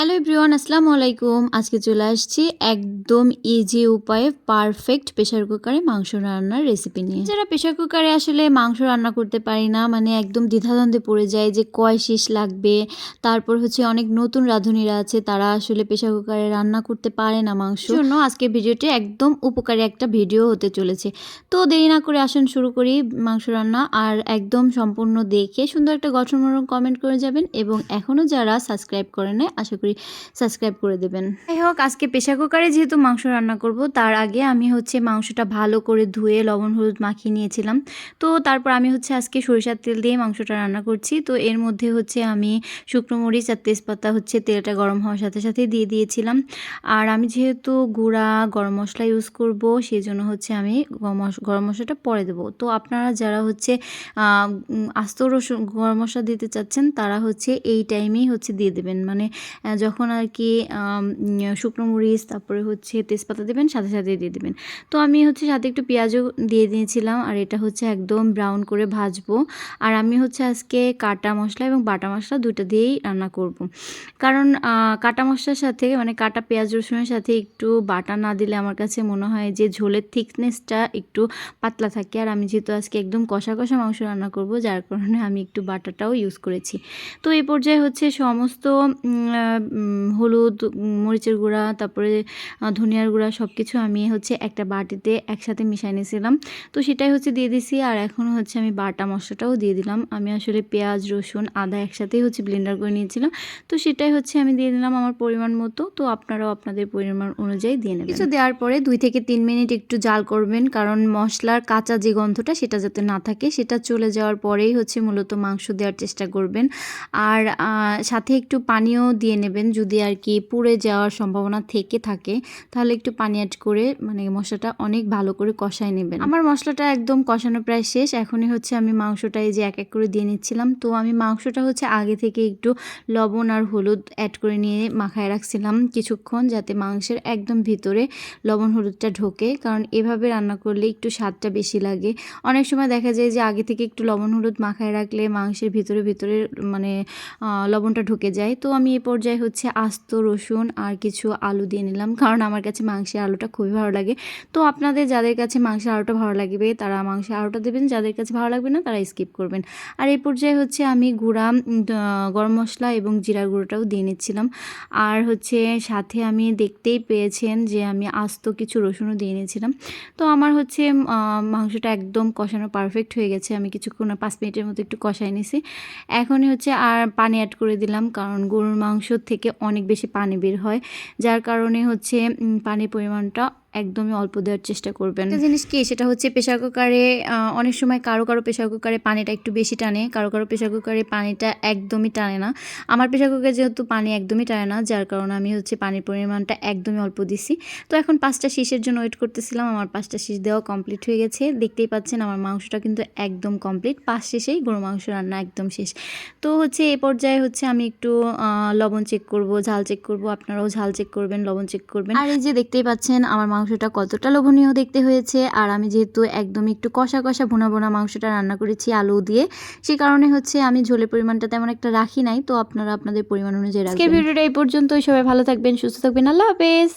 Hello everyone, আসসালামু আলাইকুম। আজকে চলে আসছি একদম ইজি উপায়ে পারফেক্ট প্রেশার কুকারে মাংস রান্নার রেসিপি নিয়ে। যারা প্রেশার কুকারে আসলে মাংস রান্না করতে পারি না মানে একদম দ্বিধাদ্বন্দ্বে পড়ে যায় যে কয় শীষ লাগবে। তারপর হচ্ছে অনেক নতুন রাঁধুনিরা আছে, তারা আসলে প্রেশার কুকারে রান্না করতে পারে না মাংস। জন্য আজকে ভিডিওটি একদম উপকারী একটা ভিডিও হতে চলেছে। তো দেরি না করে আসুন শুরু করি মাংস রান্না আর একদম সম্পূর্ণ দেখে সুন্দর একটা গঠনমূলক কমেন্ট করে যাবেন। এবং এখনও যারা সাবস্ক্রাইব করে নেয় আশা করি সাবস্ক্রাইব করে দেবেন। যাই হোক আজকে প্রেশার কুকারে যেহেতু মাংস রান্না করব, তার আগে আমি হচ্ছে মাংসটা ভালো করে ধুয়ে লবণ, হলুদ মাখিয়ে নিয়েছিলাম। তো তারপর আমি হচ্ছে আজকে সরিষার তেল দিয়ে মাংসটা রান্না করছি। তো এর মধ্যে হচ্ছে আমি শুকনো মরিচ আর তেজপাতা হচ্ছে তেলটা গরম হওয়ার সাথে সাথে দিয়ে দিয়েছিলাম। আর আমি যেহেতু গুঁড়া, গরম মশলা ইউজ করব সেই জন্য হচ্ছে আমি গরম- মশলাটা পরে দেবো। তো আপনারা যারা হচ্ছে আস্ত রসুন, গরম মশলা দিতে চাচ্ছেন, তারা হচ্ছে এই টাইমেই হচ্ছে দিয়ে দেবেন। মানে যখন আর কি শুকনো মরিচ, তারপরে হচ্ছে তেজপাতা দেবেন, সাথে সাথে দিয়ে দেবেন। তো আমি হচ্ছে সাথে একটু পেঁয়াজও দিয়ে দিয়েছিলাম, আর এটা হচ্ছে একদম ব্রাউন করে ভাজবো। আর আমি হচ্ছে আজকে কাটা মশলা এবং বাটা মশলা দুটো দিয়েই রান্না করব। কারণ কাটা মশলার সাথে মানে কাটা পেঁয়াজ রসুনের সাথে একটু বাটা না দিলে আমার কাছে মনে হয় যে ঝোলের থিকনেসটা একটু পাতলা থাকে। আর আমি যেহেতু আজকে একদম কষা কষা মাংস রান্না করব, যার কারণে আমি একটু বাটাটাও ইউজ করেছি। তো এই পর্যায়ে হচ্ছে সমস্ত হলুদ, মরিচের গুঁড়া, তারপরে ধনিয়ার গুঁড়া সব কিছু আমি হচ্ছে একটা বাটিতে একসাথে মিশাই নিয়েছিলাম। তো সেটাই হচ্ছে দিয়ে দিছি আর এখন হচ্ছে আমি বাটা মশলাটাও দিয়ে দিলাম। আমি আসলে পেঁয়াজ, রসুন, আদা একসাথেই হচ্ছে ব্লেন্ডার করে নিয়েছিলাম। তো সেটাই হচ্ছে আমি দিয়ে দিলাম আমার পরিমাণ মতো। তো আপনারাও আপনাদের পরিমাণ অনুযায়ী দিয়ে নেবেন। কিছু দেওয়ার পরে দুই থেকে তিন মিনিট একটু জাল করবেন কারণ মশলার কাঁচা যে গন্ধটা সেটা যাতে না থাকে সেটা চলে যাওয়ার পরেই হচ্ছে মূলত মাংস দেওয়ার চেষ্টা করবেন। আর সাথে একটু পানিও দিয়ে নেবেন। যদি আর কি পুড়ে যাওয়ার সম্ভাবনা থেকে থাকে, তাহলে একটু পানি অ্যাড করে মানে মশলাটা অনেক ভালো করে কষায় নেবেন। আমার মশলাটা একদম কষানো প্রায় শেষ। এখনই হচ্ছে আমি মাংসটা এই যে এক এক করে দিয়ে নিচ্ছিলাম। তো আমি মাংসটা হচ্ছে আগে থেকে একটু লবণ আর হলুদ অ্যাড করে নিয়ে মাখায় রাখছিলাম কিছুক্ষণ, যাতে মাংসের একদম ভিতরে লবণ হলুদটা ঢোকে। কারণ এভাবে রান্না করলে একটু স্বাদটা বেশি লাগে। অনেক সময় দেখা যায় যে আগে থেকে একটু লবণ হলুদ মাখায় রাখলে মাংসের ভিতরে ভিতরে মানে লবণটা ঢুকে যায়। তো আমি এই পর্যায়ে হচ্ছে আস্ত রসুন আর কিছু আলু দিয়ে নিলাম, কারণ আমার কাছে মাংসের আলুটা খুবই ভালো লাগে। তো আপনাদের যাদের কাছে মাংসের আলুটা ভালো লাগবে, তারা মাংসের আলুটা দেবেন, যাদের কাছে ভালো লাগবে না, তারা স্কিপ করবেন। আর এই পর্যায়ে হচ্ছে আমি গুঁড়া গরম মশলা এবং জিরার গুঁড়োটাও দিয়ে নিচ্ছিলাম। আর হচ্ছে সাথে আমি দেখতেই পেয়েছেন যে আমি আস্ত কিছু রসুনও দিয়ে নিয়েছিলাম। তো আমার হচ্ছে মাংসটা একদম কষানো পারফেক্ট হয়ে গেছে। আমি কিছুক্ষণ পাঁচ মিনিটের মতো একটু কষাই নিছি। এখনই হচ্ছে আর পানি অ্যাড করে দিলাম, কারণ গরুর মাংস থেকে অনেক বেশি পানি বের হয় যার কারণে হচ্ছে পানির পরিমাণটা একদমই অল্প দেওয়ার চেষ্টা করবেন। জিনিস কি সেটা হচ্ছে প্রেশার কুকারে অনেক সময় কারও কারও প্রেশার কুকারে পানিটা একটু বেশি টানে কারও কারও প্রেশার কুকারে পানিটা একদমই টানে না। আমার প্রেশার কুকারে যেহেতু পানি একদমই টানে না যার কারণে আমি হচ্ছে পানির পরিমাণটা একদমই অল্প দিছি। তো এখন পাঁচটা শীষের জন্য ওয়েট করতেছিলাম আমার পাঁচটা শীষ দেওয়া কমপ্লিট হয়ে গেছে। দেখতেই পাচ্ছেন আমার মাংসটা কিন্তু একদম কমপ্লিট পাঁচ শেষেই গরু মাংস রান্না একদম শেষ। তো হচ্ছে এ পর্যায়ে হচ্ছে আমি একটু লবণ চেক করব ঝাল চেক করব আপনারাও ঝাল চেক করবেন লবণ চেক করবেন। আর এই যে দেখতেই পাচ্ছেন আমার মাংসটা কতটা লোভনীয় দেখতে হয়েছে, আর আমি যেহেতু একদম একটু কষা কষা ভোনা ভোনা মাংসটা রান্না করেছি আলু দিয়ে, সে কারণে হচ্ছে আমি ঝোলের পরিমাণটা তেমন একটা রাখি নাই। তো আপনারা আপনাদের পরিমাণ অনুযায়ী রাখবেন। ভিডিওটা এই পর্যন্তই। সবাই ভালো থাকবেন, সুস্থ থাকবেন। আল্লাহ হাফেজ।